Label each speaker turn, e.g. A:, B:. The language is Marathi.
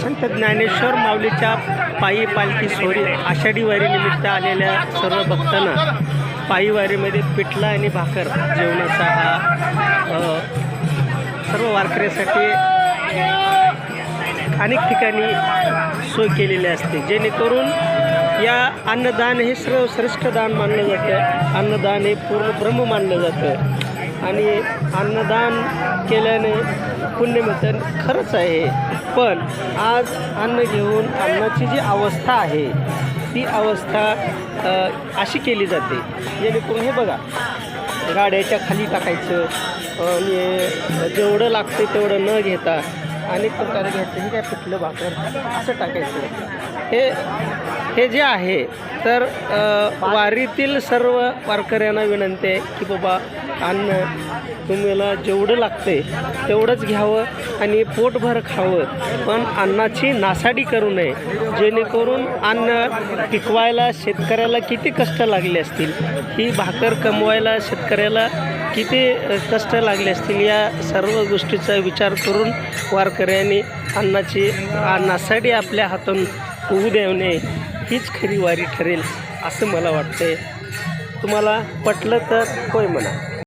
A: संत ज्ञानेश्वर माऊलीच्या पायी पालखी सोरी आषाढी वारीनिमित्त आलेल्या सर्व भक्तांना पायी वारीमध्ये पिठला आणि भाकर जेवणाचा हा सर्व वारकऱ्यासाठी अनेक ठिकाणी सोय केलेली असते. जेणेकरून या अन्नदान हे सर्व श्रेष्ठ दान मानलं जातं. अन्नदान हे पूर्ण ब्रह्म मानलं जातं. आणि अन्नदान केल्याने पुण्य मिळतं खरंच आहे पण आज अन्न घेऊन अन्नाची जी अवस्था आहे ती अवस्था अशी केली जाते. जेणेकरून हे बघा गाड्याच्या खाली टाकायचं आणि जेवढं लागतं तेवढं न घेता अनेक प्रकारे घ्यायचं हे काय पिठलं भाकर? असं टाकायचं हे हे जे आहे तर वारीतील सर्व वारकऱ्यांना विनंती आहे की बाबा अन्न तुम्हाला जेवढं लागते तेवढंच घ्यावं आणि पोटभर खावं. पण अन्नाची नासाडी करू नये. जेणेकरून अन्न पिकवायला शेतकऱ्याला किती कष्ट लागले असतील? ही भाकर कमवायला शेतकऱ्याला किती कष्ट लागले असतील या सर्व गोष्टीचा विचार करून वारकऱ्यांनी अन्नाची अन्नासाठी नासाडी आपल्या हातून होऊ देऊ नये हीच खरी वारी ठरेल असं मला वाटतंय. तुम्हाला पटलं तर होय म्हणा.